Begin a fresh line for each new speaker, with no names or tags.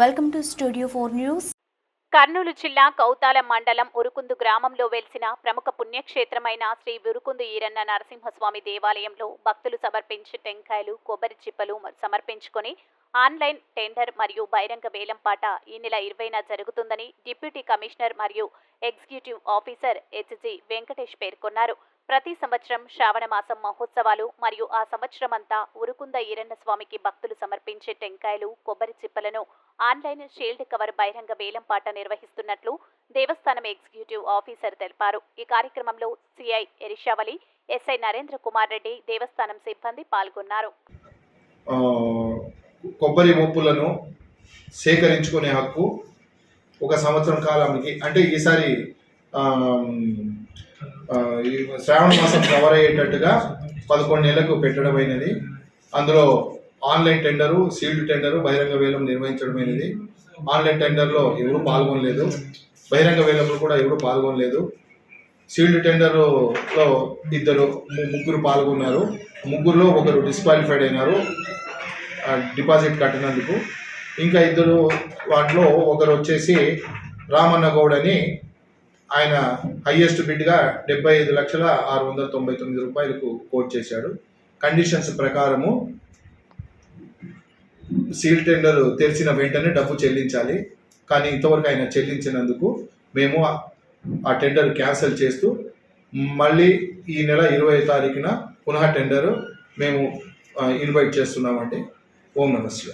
Welcome to studio four news.
Kurnool జిల్లా కౌతాల మండలం ఉరుకుందు గ్రామంలో వెలిసిన ప్రముఖ పుణ్యక్షేత్రమైన శ్రీ ఉరుకుందు ఈరన్న నరసింహస్వామి దేవాలయంలో భక్తులు సమర్పించి టెంకాయలు కొబ్బరి చిప్పలు సమర్పించుకొని ఆన్లైన్ టెండర్ మరియు బహిరంగ వేలంపాట ఈ నెల ఇరవైన జరుగుతుందని డిప్యూటీ కమిషనర్ మరియు executive officer H G Venkatesh పేర్కొన్నారు. ప్రతి సంవత్సరం శ్రావణ మాసం మహోత్సవాలు మరియు ఆ సంవత్సరమంతా ఉరుకుంద ఈరన్న స్వామికి భక్తులు సమర్పించే టెంకాయలు కొబ్బరి చిప్పలను ఆన్లైన్ షీల్డ్ కవర్ బహిరంగ వేలంపాట నిర్వహిస్తున్నట్లు దేవస్థానం ఎగ్జిక్యూటివ్ ఆఫీసర్ తెలిపారు. ఈ కార్యక్రమంలో C I Erishavali S I Narendra Kumar Reddy దేవస్థానం సిబ్బంది పాల్గొన్నారు.
కొబ్బరి ముప్పులను సేకరించుకునే హక్కు ఒక సంవత్సరం కాలానికి అంటే ఈసారి ఈ శ్రావణ మాసం కవర్ అయ్యేటట్టుగా పదకొండు నెలలకు పెట్టడం అయినది. అందులో ఆన్లైన్ టెండరు సీల్డ్ టెండరు బహిరంగ వేలం నిర్వహించడమైనది ఆన్లైన్ టెండర్లో ఎవరు పాల్గొనలేదు. బహిరంగ వేలంలో కూడా ఎవరు పాల్గొనలేదు. సీల్డ్ టెండర్లో ఇద్దరు ముగ్గురు పాల్గొన్నారు. ముగ్గురులో ఒకరు డిస్క్వాలిఫైడ్ అయినారు. డిపాజిట్ కట్టినందుకు. ఇంకా ఇద్దరు వాటిలో ఒకరు వచ్చేసి రామన్న గౌడ్ అని ఆయన హయ్యెస్ట్ బిడ్గా డెబ్బై ఐదు లక్షల ఆరు వందల తొంభై తొమ్మిది రూపాయలకు కోట్ చేశాడు. కండిషన్స్ ప్రకారము సీల్ టెండర్ తెరిచిన వెంటనే డబ్బు చెల్లించాలి. కానీ ఇంతవరకు ఆయన చెల్లించినందుకు మేము ఆ- టెండర్ క్యాన్సిల్ చేస్తూ మళ్ళీ ఈ నెల ఇరవై తారీఖున పునః టెండర్ మేము ఇన్వైట్ చేస్తున్నామండి. ఓం నమస్తే